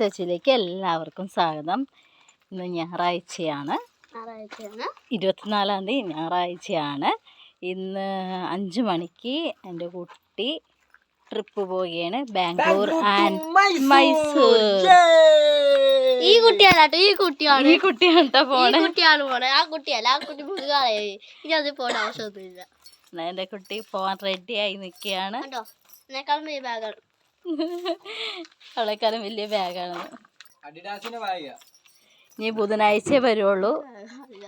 ചർച്ചയിലേക്ക് എല്ലാവർക്കും സ്വാഗതം. ഇന്ന് ഞായറാഴ്ചയാണ്. ഇരുപത്തിനാലാം തീയതി ഞായറാഴ്ചയാണ്. ഇന്ന് അഞ്ച് മണിക്ക് എന്റെ കുട്ടി ട്രിപ്പ് പോവുകയാണ്. ബാംഗ്ലൂർ ആൻഡ് മൈസൂർ. ഈ കുട്ടിയാണ് ഈ കുട്ടിയാണ്. ഈ കുട്ടിയാണ് പോണേ. കുട്ടിയാണ് പോണേ. ആ കുട്ടിയല്ല ആ കുട്ടി മുഴുകാളെ ഇനി അത് പോണ ആവശ്യമൊന്നുമില്ല. എന്റെ കുട്ടി പോകാൻ റെഡിയായി നിൽക്കുകയാണ്. കേട്ടോ എന്നെക്കാളും ഈ ബാഗാണ് അവളെക്കാളും വലിയ ബാഗാണ്. ഇനി ബുധനാഴ്ച വരുള്ളൂ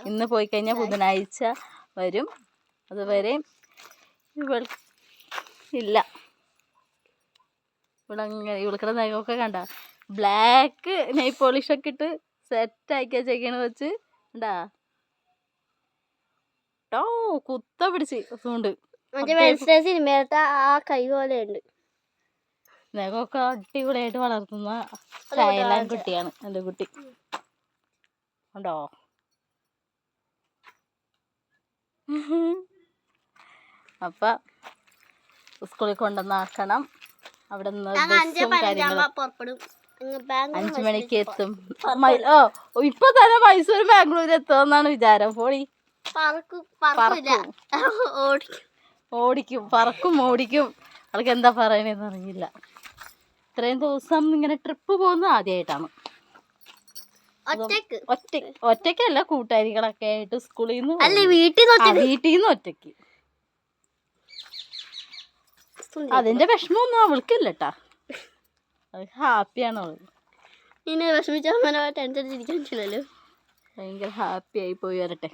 ഇന്ന് പോയി കഴിഞ്ഞാൽ ബുധനാഴ്ച വരും. അതുവരെ ഇവൾ ഇല്ല. ഇവളങ്ങനെ ഇവൾക്കുടെ നഖമൊക്കെ കണ്ട. ബ്ലാക്ക് നെയ് പോളിഷൊക്കെ ഇട്ട് സെറ്റ് ആക്കിയ വെച്ചേക്കാണ് വെച്ച് ഉണ്ടാ ടോ കുത്ത പിടിച്ച് സൂണ്ട്. സിനിമയിലത്തെ ആ കൈ പോലെ ഉണ്ട് നഖമൊക്കെ അടിപൊളിയായിട്ട് വളർത്തുന്ന ചായലാൻ കുട്ടിയാണ് എന്റെ കുട്ടി. ഉണ്ടോ? അപ്പം സ്കൂളിൽ കൊണ്ടുവന്നാക്കണം അവിടെ നിന്ന് അഞ്ചേ മണിക്ക് എത്തും. ഓ ഇപ്പൊ തന്നെ മൈസൂർ ബാംഗ്ലൂർ എത്തുമെന്നാണ് വിചാരം. പോളി ഓടിക്കും. പറക്കും ഓടിക്കും. അവൾക്ക് എന്താ പറയണേന്ന് അറിയില്ല. ഇത്രയും ദിവസം ഇങ്ങനെ ട്രിപ്പ് പോകുന്നത് ആദ്യമായിട്ടാണ് ഒറ്റയ്ക്ക്? ഒറ്റ ഒറ്റയ്ക്കല്ല കൂട്ടുകാരികളൊക്കെ ആയിട്ട് സ്കൂളിൽ നിന്ന് വീട്ടിൽ നിന്ന് ഒറ്റയ്ക്ക് അതിന്റെ വിഷമമൊന്നും അവൾക്കില്ല കേട്ടാ അവൾക്ക് ഹാപ്പിയാണ് അവൾ. ഇനി വിഷമിച്ചാൽ അങ്ങനെ ടെൻഷൻ അടിച്ചിരിക്കാൻ പറ്റില്ലല്ലോ. ഭയങ്കര ഹാപ്പി ആയി പോയി വരട്ടെ.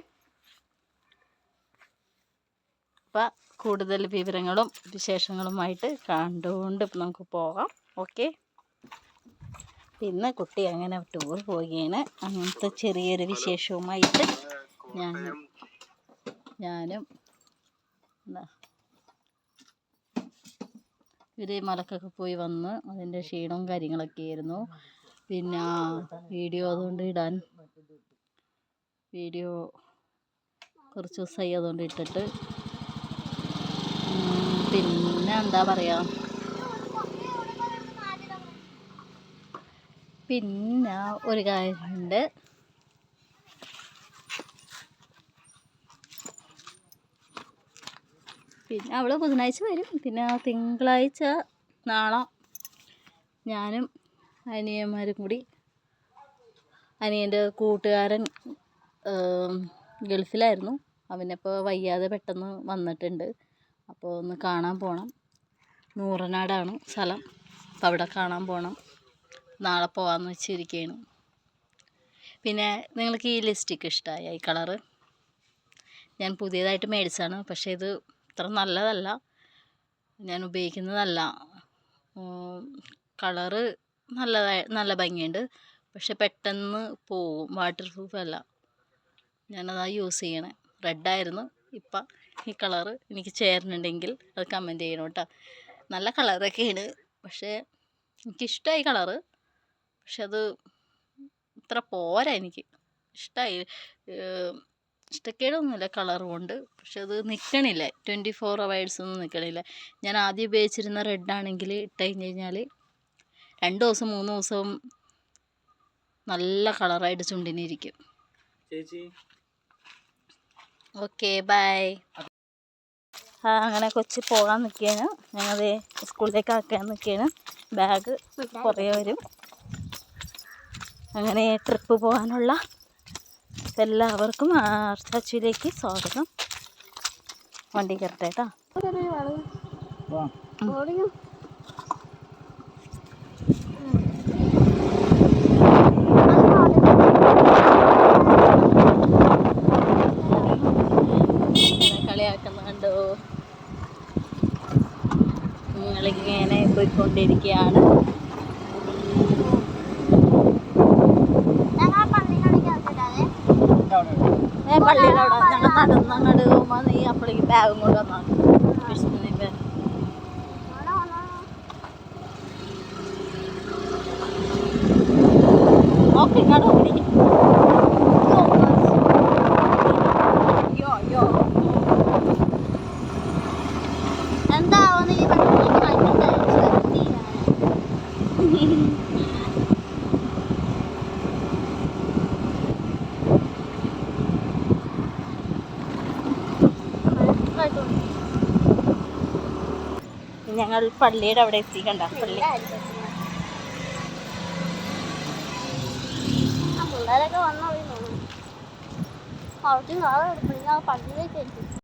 അപ്പം കൂടുതൽ വിവരങ്ങളും വിശേഷങ്ങളുമായിട്ട് കണ്ടുകൊണ്ട് നമുക്ക് പോകാം. ഓക്കെ. പിന്നെ കുട്ടി അങ്ങനെ ടൂർ പോവുകയാണ്. അങ്ങനത്തെ ചെറിയൊരു വിശേഷവുമായിട്ട് ഞാൻ ഞാനും ഇവർ മലക്കൊക്കെ പോയി വന്ന് അതിന്റെ ക്ഷീണവും കാര്യങ്ങളൊക്കെ ആയിരുന്നു പിന്നെ വീഡിയോ അതുകൊണ്ട് ഇടാൻ വീഡിയോ കുറച്ച് ദിവസമായി അതുകൊണ്ട് ഇട്ടിട്ട്. പിന്നെ എന്താ പറയുക പിന്നെ ഒരു കാര്യമുണ്ട്. പിന്നെ അവൾ ബുധനാഴ്ച വരും. പിന്നെ തിങ്കളാഴ്ച നാളെ ഞാനും അനിയന്മാരും കൂടി അനിയന്റെ കൂട്ടുകാരൻ ഗൾഫിലായിരുന്നു. അവനിപ്പോൾ വയ്യാതെ പെട്ടെന്ന് വന്നിട്ടുണ്ട്. അപ്പോൾ ഒന്ന് കാണാൻ പോകണം നൂറനാടാണ് സ്ഥലം. അപ്പോൾ അവിടെ കാണാൻ പോകണം നാളെ പോവാന്ന് വെച്ചിരിക്കുകയാണ് പിന്നെ നിങ്ങൾക്ക് ഈ ലിപ്സ്റ്റിക്ക് ഇഷ്ടമായ ഈ കളറ്? ഞാൻ പുതിയതായിട്ട് മേടിച്ചതാണ്. പക്ഷേ ഇത് ഇത്ര നല്ലതല്ല. ഞാൻ ഉപയോഗിക്കുന്നതല്ല. കളറ് നല്ലതായി നല്ല ഭംഗിയുണ്ട്. പക്ഷെ പെട്ടെന്ന് പോവും. വാട്ടർ പ്രൂഫ് അല്ല. ഞാനതാ യൂസ് ചെയ്യണേ. റെഡായിരുന്നു. ഇപ്പം ഈ കളറ് എനിക്ക് ചേരുന്നുണ്ടെങ്കിൽ അത് കമന്റ് ചെയ്യണം കേട്ടോ. നല്ല കളറൊക്കെയാണ്. പക്ഷേ എനിക്കിഷ്ടമായി കളറ്. പക്ഷെ അത് ഇത്ര പോരാ എനിക്ക്. ഇഷ്ടമായി ഇഷ്ടക്കേടൊന്നുമില്ല കളർ കൊണ്ട്. പക്ഷെ അത് നിൽക്കണില്ല ട്വന്റി ഫോർ അവേഴ്സ് ഒന്നും നിൽക്കണില്ല ഞാൻ ആദ്യം ഉപയോഗിച്ചിരുന്ന റെഡ് ആണെങ്കിൽ ഇട്ട് കഴിഞ്ഞ് കഴിഞ്ഞാൽ രണ്ട് ദിവസം മൂന്ന് ദിവസം നല്ല കളറായിട്ട് ചുണ്ടിനിരിക്കും. ചേച്ചി. Okay bye. ആ അങ്ങനെ കൊച്ചി പോകാൻ നിൽക്കുകയാണ്. ഞങ്ങളത് സ്കൂളിലേക്ക് ആക്കാൻ നിൽക്കുകയാണ്. ബാഗ് കുറേ വരും. അങ്ങനെ ട്രിപ്പ് പോകാനുള്ള എല്ലാവർക്കും ആർച്ചാച്ചിയിലേക്ക് സ്വാഗതം. വണ്ടി കയറട്ടെ കേട്ടോ. വാ. കളിയാക്കുന്ന കണ്ടോ? നിങ്ങളിങ്ങനെ പോയിക്കൊണ്ടിരിക്കുകയാണ് ഞങ്ങൾ പള്ളിക്കാണെങ്കിൽ ആക്കിയിട്ടാലേ ഞാൻ പള്ളിയുടെ അവിടെ ഞങ്ങൾ നടന്ന് അങ്ങോട്ട് പോകുമ്പോൾ നീ അപ്പോഴേക്ക് ബാഗും കൊണ്ട് വന്നാൽ ഇങ്ങോട്ട് ഞങ്ങൾ പള്ളിയുടെ അവിടെ എത്തി കണ്ട? പള്ളി. പിള്ളേരൊക്കെ വന്നു? പള്ളിയിലേക്ക്